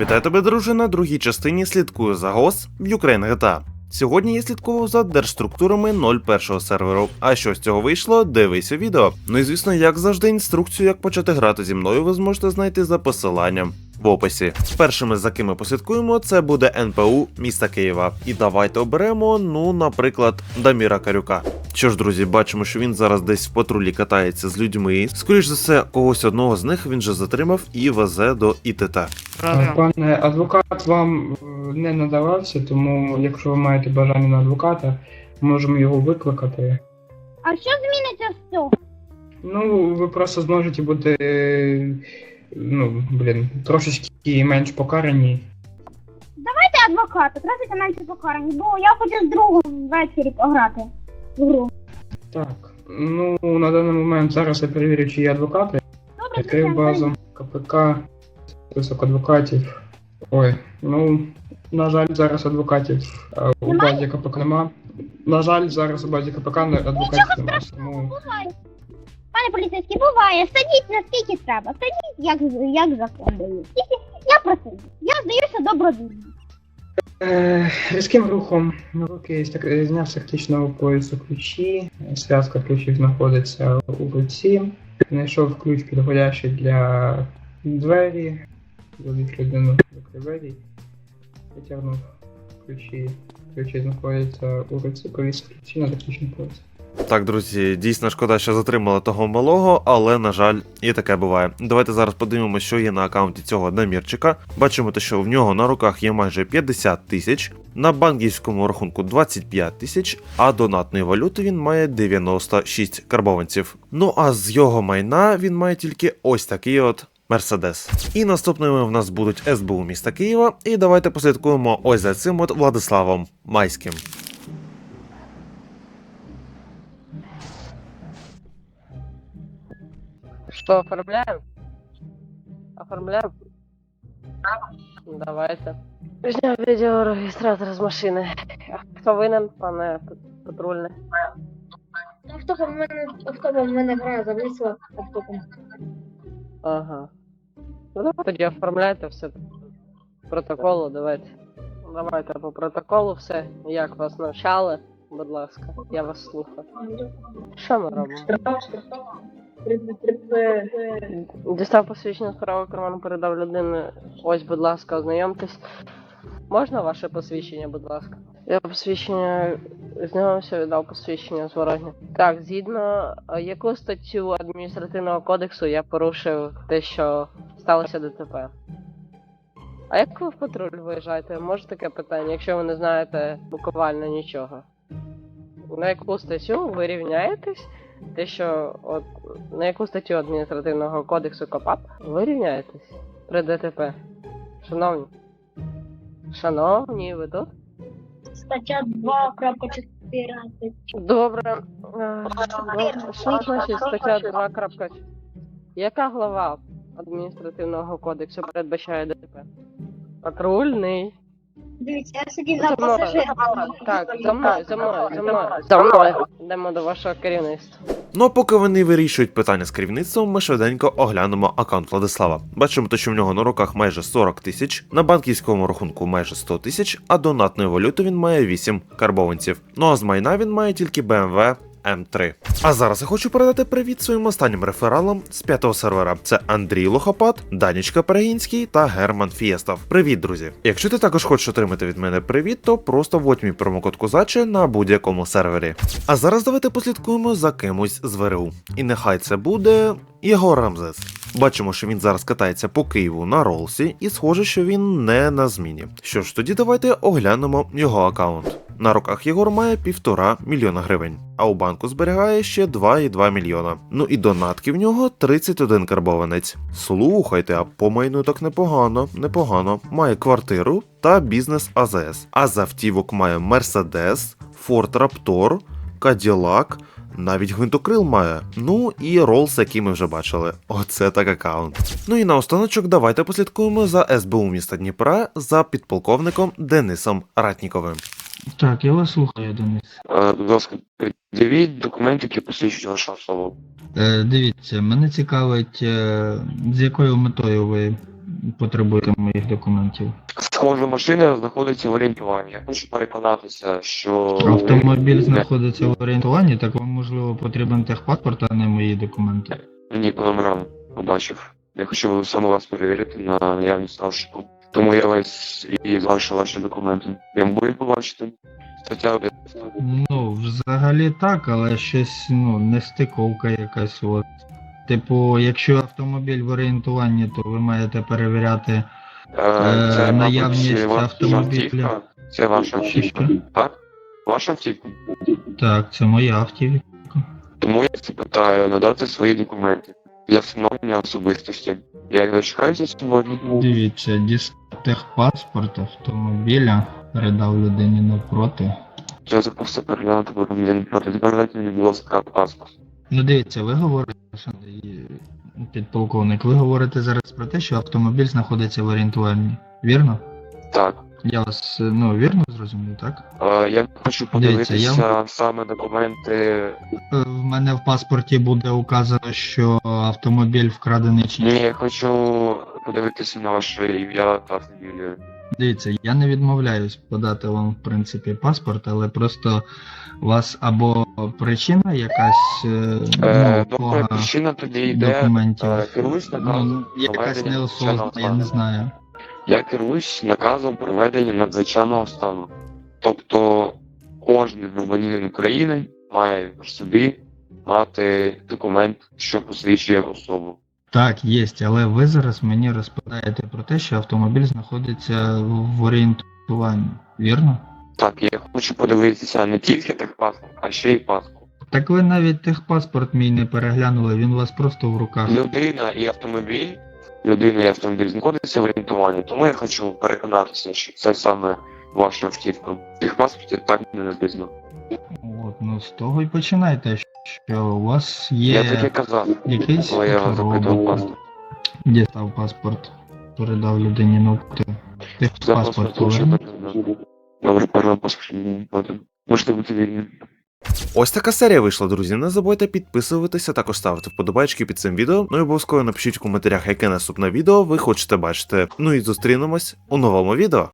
Вітаю тебе, друже, на другій частині слідкую за ГОС в Ukraine GTA. Сьогодні я слідкував за держструктурами 01 серверу. А що з цього вийшло, дивись у відео. Ну і звісно, як завжди, інструкцію, як почати грати зі мною, ви зможете знайти за посиланням в описі. Першими, за ким ми послідкуємо, це буде НПУ міста Києва. І давайте оберемо, ну, наприклад, Даміра Карюка. Що ж, друзі, бачимо, що він зараз десь в патрулі катається з людьми. Скоріш за все, когось одного з них він же затримав і везе до ІТТ. Правда. Пане адвокат вам е, не надавався, тому якщо ви маєте бажання на адвоката, можемо його викликати. А що зміниться з цього? Ну, ви просто зможете бути, е, ну, блін, трошечки менш покарані. Давайте адвоката, тратите менше покарані, бо я хочу з другом ввечері пограти в гру. Так, ну на даний момент зараз я перевірю, чи є адвокати. Добре, Відкрив базу КПК, список адвокатів. Ой, ну, на жаль, зараз адвокатів е, у Немає? базі КПК нема. На жаль, зараз у базі КПК не- адвокатів нема. Тому Буває. Пане поліцейський, буває. Садіть наскільки треба. Садіть, як, як закон дає. Тільки я просив. Я здаюся добровільно. Е, Різким рухом руки стак- зняв з тактичного поясу ключі. Зв'язка ключів знаходиться у руці. Знайшов ключ підходящий для двері. Завів людину до двері. Витягнув ключі. Ключі знаходяться у руці, повісив ключі на тактичний пояс. Так, друзі, дійсно шкода, що затримали того малого, але на жаль, і таке буває. Давайте зараз подивимося, що є на аккаунті цього намірчика. Бачимо те, що в нього на руках є майже 50 тисяч, на банківському рахунку 25 тисяч, а донатної валюти він має 96 карбованців. Ну а з його майна він має тільки ось такий от. Мерседес. І наступними в нас будуть СБУ міста Києва. І давайте послідкуємо ось за цим от Владиславом Майським. Что, оформляем? Оформляем? Давайте. Зняв відеореєстратор з машини. А Хто винен, пане п- патрульний? В мене в мене гра зависла автопом. Ага. Ну давай тоді оформляйте все. Протоколу, давайте. Давайте по протоколу все. Як вас навчали, будь ласка, я вас слухаю. Що ми робимо? Дістав посвідчення з правого карману, передав людини. Ось, будь ласка, ознайомтесь. Можна ваше посвідчення, будь ласка? Я посвідчення знайомився, віддав посвідчення зворотне. Так, згідно яку статтю адміністративного кодексу я порушив те, що сталося ДТП. А як ви в патруль виїжджаєте? Може таке питання, якщо ви не знаєте буквально нічого? На яку статтю ви рівняєтесь? Те, що от на яку статтю адміністративного кодексу КОПАП ви рівняєтесь при ДТП? Шановні. Шановні, ви тут? Стаття 2.14. Добре. Е, Що значить стаття 2.14? Яка глава адміністративного кодексу передбачає ДТП? Патрульний. Дивіться, я сидів на пасажирі. Так, за мною, за мною, за мною. За мною. Йдемо до вашого керівництва. Ну а поки вони вирішують питання з керівництвом, ми швиденько оглянемо аккаунт Владислава. Бачимо, те, що в нього на руках майже 40 тисяч, на банківському рахунку майже 100 тисяч, а донатної валюти він має 8 карбованців. Ну а з майна він має тільки BMW М3. А зараз я хочу передати привіт своїм останнім рефералам з п'ятого сервера. Це Андрій Лохопат, Данічка Перегінський та Герман Фієстов. Привіт, друзі! Якщо ти також хочеш отримати від мене привіт, то просто вводь промокод Козаче на будь-якому сервері. А зараз давайте послідкуємо за кимось з ВРУ. І нехай це буде Єгор Рамзес. Бачимо, що він зараз катається по Києву на ролсі, і схоже, що він не на зміні. Що ж, тоді давайте оглянемо його аккаунт. На руках Єгор має півтора мільйона гривень, а у банку зберігає ще 2,2 мільйона. Ну і донатки в нього 31 карбованець. Слухайте, а по майну так непогано, непогано. Має квартиру та бізнес АЗС. А з автівок має Мерседес, Форд Раптор, Каділак, навіть гвинтокрил має. Ну і Ролс, який ми вже бачили. Оце так аккаунт. Ну і наостаночок давайте послідкуємо за СБУ міста Дніпра за підполковником Денисом Ратніковим. Так, я вас слухаю, Денис. Е, Будь ласка, пред'явіть документи, які посвідчують вашу особу. Е, дивіться, мене цікавить, е, з якою метою ви потребуєте моїх документів? Схожа машина знаходиться в орієнтуванні. Я хочу переконатися, що Автомобіль знаходиться в орієнтуванні, так вам можливо потрібен техпаспорт, а не мої документи. Ні, по номерам побачив. Я хочу саме вас перевірити на наявність розшуку. Тому я вас і залишив ваші документи. Я можу побачити. Стаття Ну, взагалі так, але щось ну, нестиковка якась. От. Типу, якщо автомобіль в орієнтуванні, то ви маєте перевіряти. Е, Е, Це, наявність мабуть, автомобіля. Це ваша автівка. Так? Ваша автівка. Так, це моя автівка. Тому я це питаю надати свої документи для встановлення особистості. Я дочекаюся сьогодні. Дивіться, дістав техпаспорт автомобіля, передав людині навпроти. Я запустив переглянути збирати мені, будь ласка, паспорт. Ну дивіться, ви говорите, підполковник, ви говорите зараз про те, що автомобіль знаходиться в орієнтуванні. Вірно? Так. Я вас ну вірно зрозумів, так? Е, я хочу Дивіться, я подивитися саме документи. Е, В мене в паспорті буде указано, що автомобіль вкрадений чи Ні, я хочу подивитися на ваше ім'я та фамілію. Дивіться, я не відмовляюсь подати вам, в принципі, паспорт, але просто у вас або причина якась е, Е, ну, добре, пога причина тоді йде. документів. е, Керуюсь наказом Ну, якась проведення неосознана, я не знаю. Я керуюсь наказом проведення надзвичайного стану. Тобто кожен громадянин України має в собі мати документ, що посвідчує особу. Так, є, але ви зараз мені розповідаєте про те, що автомобіль знаходиться в орієнтуванні, вірно? Так, я хочу подивитися не тільки техпаспорт, а ще й паспорт. Так ви навіть техпаспорт мій не переглянули, він у вас просто в руках. Людина і автомобіль, людина і автомобіль знаходяться в орієнтуванні, тому я хочу переконатися, що це саме ваша автівка. В техпаспорті так не написано. От, ну з того і починайте, що у вас Я таке є казав, якийсь коли я запитував паспорт. Дістав паспорт, передав людині ногти. Ти паспорт повернув? Добре, передав паспорт. Можете бути вільні. Ось така серія вийшла, друзі. Не забудьте підписуватися, також ставити вподобайки під цим відео. Ну і обов'язково напишіть в коментарях, яке наступне відео ви хочете бачити. Ну і зустрінемось у новому відео.